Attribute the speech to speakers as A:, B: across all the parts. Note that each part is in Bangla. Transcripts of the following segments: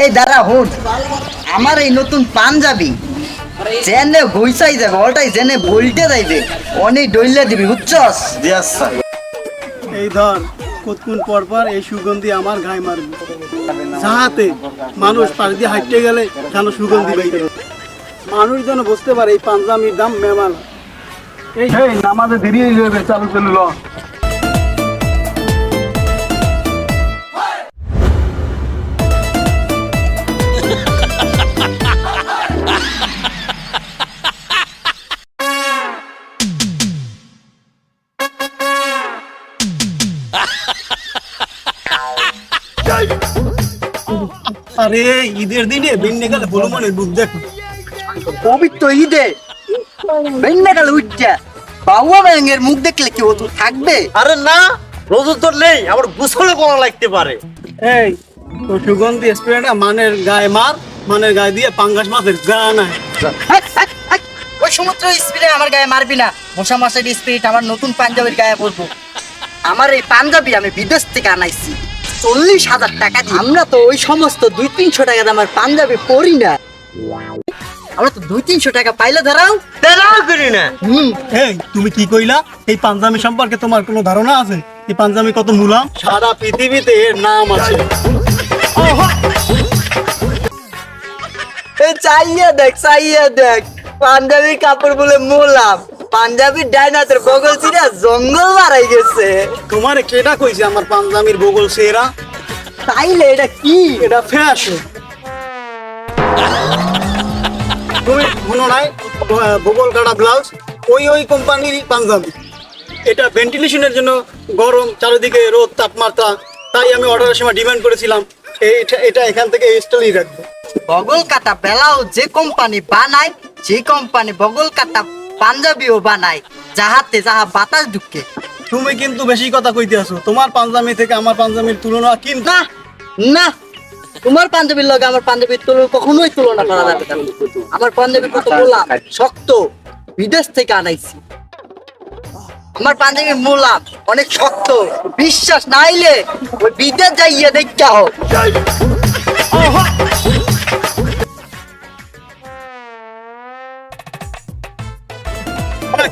A: এই দাঁড়া হুন আমার এই নতুন পাঞ্জাবি জেনে ঘুইসাই যাবে ওটাই জেনে বলতে যাইবে। অনেক ডইলে দিবি বুঝছস?
B: স্যার
C: এই ধর কতক্ষণ পর পর এই সুগন্ধি আমার গায়ে মারবে। যাহাতে মানুষ পাশ দিয়ে হাঁটতে গেলে যেন সুগন্ধি বাইরে মানুষ যেন বুঝতে পারে এই পাঞ্জাবির দাম মেমাল। এই নামাজে দেরি হয়ে যাবে চালু চালু ল আরে ঈদের দিনে বিন্নে গেলে মনে দেখো।
A: পবিত্র ঈদে বেন্না গেল উঠছে। বাবা ব্যাঙের মুখ দেখলে কি থাকবে?
B: আরে না রোজ তো নেই আমার গোসলে করা লাগতে পারে।
C: এই তো সুগন্ধি স্প্রেটা মানের গায়ে মার মানের গায়ে দিয়ে পাঙ্গাস মাছের গা নাই।
A: ওই সমুদ্র স্পিরিট আমার গায়ে মারবি না। মশা মাসের স্পিরিট আমার নতুন পাঞ্জাবির গায়ে পড়ব আমার এই পাঞ্জাবি আমি বিদেশ থেকে আনাইছি। চল্লিশ হাজার টাকা দিয়ে। আমরা তো ওই সমস্ত দুই তিনশো টাকা দামের পাঞ্জাবি পরি না। আমরা তো দুই তিনশো টাকা পাইলে ধরাও।
B: তেরাও করি না।
A: হুম।
C: এই তুমি কি কইলা? এই পাঞ্জাবি সম্পর্কে তোমার কোনো ধারণা আছে? এই পাঞ্জাবি কত মূলাম সারা পৃথিবীতে এর নাম আছে।
A: চাইয়া দেখ চাইয়া দেখ। পাঞ্জাবি কাপড় বলে মোলাম পাঞ্জাবি ডাইনাতের বগল চিরা জঙ্গল মারাই গেছে।
C: তোমারে কেটা কইছে আমার পাঞ্জাবির বগল সেরা
A: তাইলে এটা কি?
C: এটা ফ্যাশন তুমি মনে নাই বগল কাটা ব্লাউজ ওই ওই কোম্পানির পাঞ্জাবি। এটা ভেন্টিলেশনের জন্য গরম চারিদিকে রোদ তাপমাত্রা তাই আমি অর্ডারের সময় ডিমান্ড করেছিলাম। এইটা এটা এখান থেকে স্টাইলই রাখব।
A: বগল কাটা বেলাও যে কোম্পানি বানায় যে কোম্পানি বগল কাটা পাঞ্জাবিও বানায় যাহাতে যাহা বাতাস ঢুকে।
C: তুমি কিন্তু বেশি কথা কইতে আছো তোমার পাঞ্জাবি থেকে আমার পাঞ্জাবির তুলনা কিন্তু
A: না না। তোমার পাঞ্জাবির লগে আমার পাঞ্জাবির তুলনা কখনোই তুলনা করা যাবে না। আমার পাঞ্জাবি কত বললাম শক্ত। বিদেশ থেকে আনাইছি। আমার পাঞ্জাবি মোলাম অনেক শক্ত। বিশ্বাস নাইলে ওই বিদেশ যাইয়া দেখা হোক।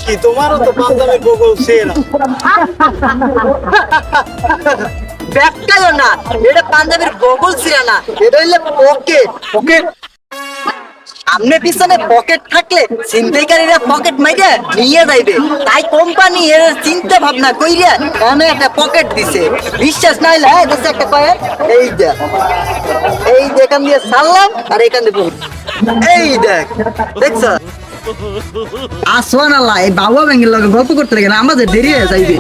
C: কি? তোমারও তো পাঞ্জাবির বগল সেরা
A: ব্যাগটাও না এটা পাঞ্জাবির বগল ছিল না এটা হইলে পকেট পকেট সামনে পিছনে পকেট থাকলে ছিনতাইকারীরা পকেট মাইরে নিয়ে যাইবে। তাই কোম্পানি এর চিন্তা ভাবনা কইরা এখানে একটা পকেট দিছে। বিশ্বাস নাই হ্যাঁ দিছে একটা পকেট এই দেখ এই যে এখান দিয়ে ছাড়লাম আর এখান দিয়ে এই দেখ দেখছ? আসওয়ান আল্লাহ এই বাবা ব্যাঙ্গের লগে গল্প করতে লাগে না আমাদের দেরি হয়ে যাইবে।